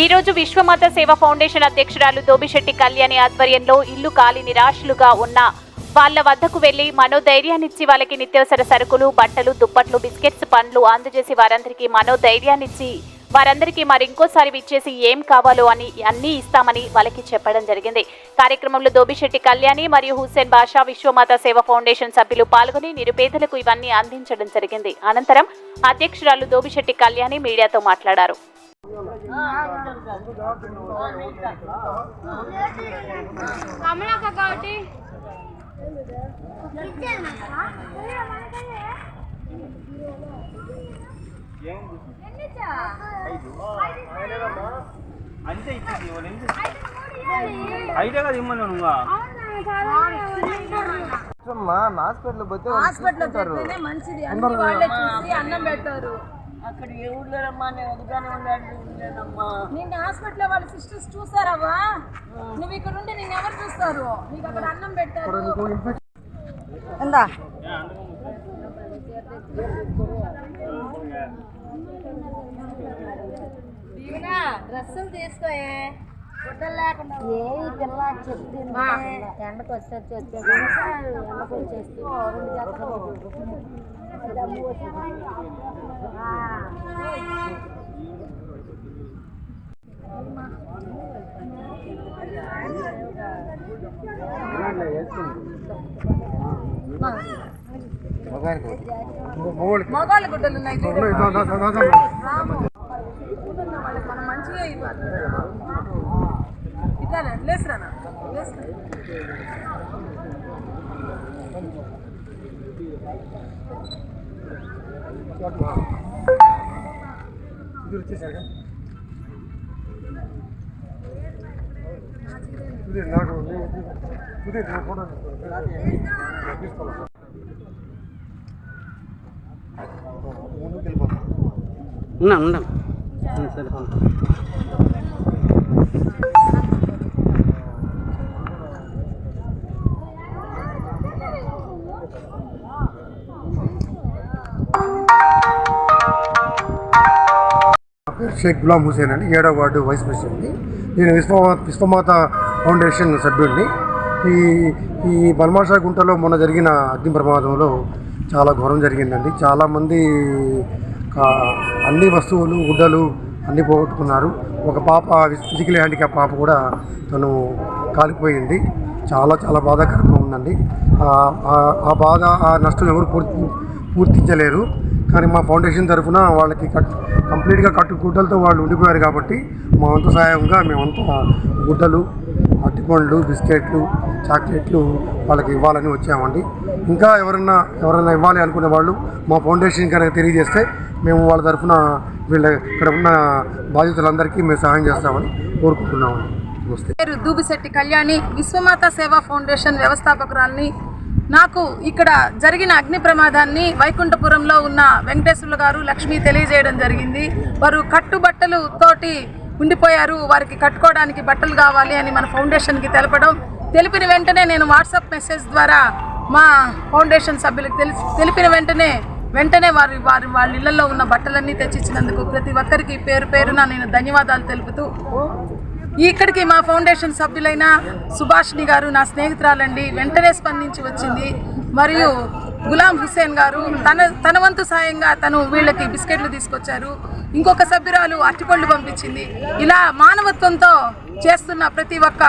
ఈ రోజు విశ్వమాత సేవ ఫౌండేషన్ అధ్యక్షురాలు దోబిశెట్టి కళ్యాణి ఆధ్వర్యంలో ఇల్లు కాలి నిరాశలుగా ఉన్న వాళ్ళ వద్దకు వెళ్ళి మనోధైర్యాన్నిచ్చి వాళ్ళకి నిత్యావసర సరుకులు బట్టలు దుప్పట్లు బిస్కెట్స్ పండ్లు అందజేసి వారందరికీ మనోధైర్యాన్నిచ్చి వారందరికీ మరి ఇంకోసారి ఇచ్చేసి ఏం కావాలో అని అన్నీ ఇస్తామని వాళ్ళకి చెప్పడం జరిగింది. కార్యక్రమంలో దోబిశెట్టి కళ్యాణి మరియు హుస్సేన్ బాషా విశ్వమాత సేవ ఫౌండేషన్ సభ్యులు పాల్గొని నిరుపేదలకు ఇవన్నీ అందించడం జరిగింది. అనంతరం అధ్యక్షురాలు దోబిశెట్టి కళ్యాణి మీడియాతో మాట్లాడారు. కమలాక కాబట్టి. అంతే ఇచ్చింది కదా ఇమ్మను నువ్వు హాస్పిటల్ పోతే హాస్పిటల్ మంచిది. అన్ని వాళ్ళే చూసి అన్నం పెట్టారు. అక్కడ ఏ ఊర్లోనమ్మా నేను వదిగానే ఉండండి ఉండలేనమ్మా నిన్న హాస్పిటల్ వాళ్ళ సిస్టర్స్ చూసారవ్వా నువ్వు ఇక్కడ ఉంటే నేను ఎవరు చూస్తారు? నీకు అక్కడ అన్నం పెట్టారు. ఎందా డ్రెస్సులు తీసుకోయే. ఏ పిల్ల చెప్తుంది ఎండకు వచ్చి వచ్చి ఎండకు వచ్చేస్తే రెండు జతలు మగవాళ్ళ గుడ్డలు ఉన్నాయి. చూడు. రాము. ఊరున్న వాళ్ళకి మనం మంచిగా ఇవ్వాలి ఇట్లానే లేసురా లేసురా ఉన్నాం ఉన్నాం సరే షేక్ గులాం హుసేన్ అండి ఏడో వార్డు వైస్ ప్రెసిడెంట్ని. నేను విశ్వమాత విశ్వమాత ఫౌండేషన్ సభ్యుడిని. ఈ ఈ బల్మాషా గుంటలో మొన్న జరిగిన అగ్ని ప్రమాదంలో చాలా ఘోరం జరిగిందండి. చాలామంది అన్ని వస్తువులు గుడ్డలు అన్నీ పోగొట్టుకున్నారు. ఒక పాప ఫిజికల్ హ్యాండిక్యాప్ పాప కూడా తను కాలిపోయింది. చాలా చాలా బాధాకరంగా ఉందండి. ఆ బాధ ఆ నష్టం ఎవరు పూర్తి పూర్తించలేరు. కానీ మా ఫౌండేషన్ తరఫున వాళ్ళకి కట్ కంప్లీట్గా కట్టు గుడ్డలతో వాళ్ళు ఉండిపోయారు కాబట్టి మా అంత సహాయంగా మేమంతా గుడ్డలు అరటిపండ్లు బిస్కెట్లు చాక్లెట్లు వాళ్ళకి ఇవ్వాలని వచ్చామండి. ఇంకా ఎవరన్నా ఎవరైనా ఇవ్వాలి అనుకునే వాళ్ళు మా ఫౌండేషన్ కనుక తెలియజేస్తే మేము వాళ్ళ తరఫున వీళ్ళ ఇక్కడ ఉన్న బాధితులందరికీ మేము సహాయం చేస్తామని కోరుకుంటున్నామండి. పేరు దూబిశెట్టి కళ్యాణి విశ్వమాత సేవా ఫౌండేషన్ వ్యవస్థాపకురాల్ని నాకు ఇక్కడ జరిగిన అగ్ని ప్రమాదాన్ని వైకుంఠపురంలో ఉన్న వెంకటేశ్వర్లు గారు లక్ష్మి తెలియజేయడం జరిగింది. వారు కట్టుబట్టలు తోటి ఉండిపోయారు. వారికి కట్టుకోవడానికి బట్టలు కావాలి అని మన ఫౌండేషన్కి తెలపడం. తెలిపిన వెంటనే నేను వాట్సాప్ మెసేజ్ ద్వారా మా ఫౌండేషన్ సభ్యులకు తెలిసి తెలిపిన వెంటనే వెంటనే వారి వారి వాళ్ళ ఇళ్ళలో ఉన్న బట్టలన్నీ తెచ్చిచ్చినందుకు ప్రతి ఒక్కరికి పేరు పేరున నేను ధన్యవాదాలు తెలుపుతూ ఇక్కడికి మా ఫౌండేషన్ సభ్యులైన సుభాష్ని గారు నా స్నేహితురాలండి వెంటనే స్పందించి వచ్చింది. మరియు గులాం హుసేన్ గారు తన తన వంతు సాయంగా తను వీళ్ళకి బిస్కెట్లు తీసుకొచ్చారు. ఇంకొక సభ్యురాలు అరటిపళ్ళు పంపించింది. ఇలా మానవత్వంతో చేస్తున్న ప్రతి ఒక్క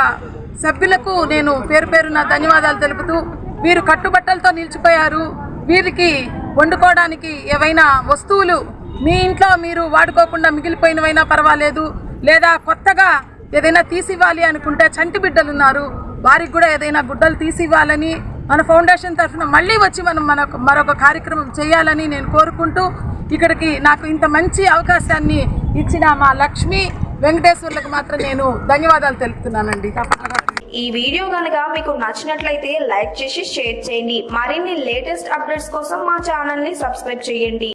సభ్యులకు నేను పేరు పేరున ధన్యవాదాలు తెలుపుతూ వీరు కట్టుబట్టలతో నిలిచిపోయారు. వీరికి వండుకోవడానికి ఏవైనా వస్తువులు మీ ఇంట్లో మీరు వాడుకోకుండా మిగిలిపోయినవైనా పర్వాలేదు. లేదా కొత్తగా ఏదైనా తీసివ్వాలి అనుకుంటే చంటి బిడ్డలు ఉన్నారు వారికి కూడా ఏదైనా గుడ్డలు తీసివ్వాలని మన ఫౌండేషన్ తరఫున మళ్ళీ వచ్చి మనం మనకు మరొక కార్యక్రమం చేయాలని నేను కోరుకుంటూ ఇక్కడికి నాకు ఇంత మంచి అవకాశాన్ని ఇచ్చిన మా లక్ష్మి వెంకటేశ్వర్లకు మాత్రం నేను ధన్యవాదాలు తెలుపుతున్నానండి. ఈ వీడియో కనుక మీకు నచ్చినట్లయితే లైక్ చేసి షేర్ చేయండి. మరిన్ని లేటెస్ట్ అప్డేట్స్ కోసం మా ఛానల్ని సబ్స్క్రైబ్ చేయండి.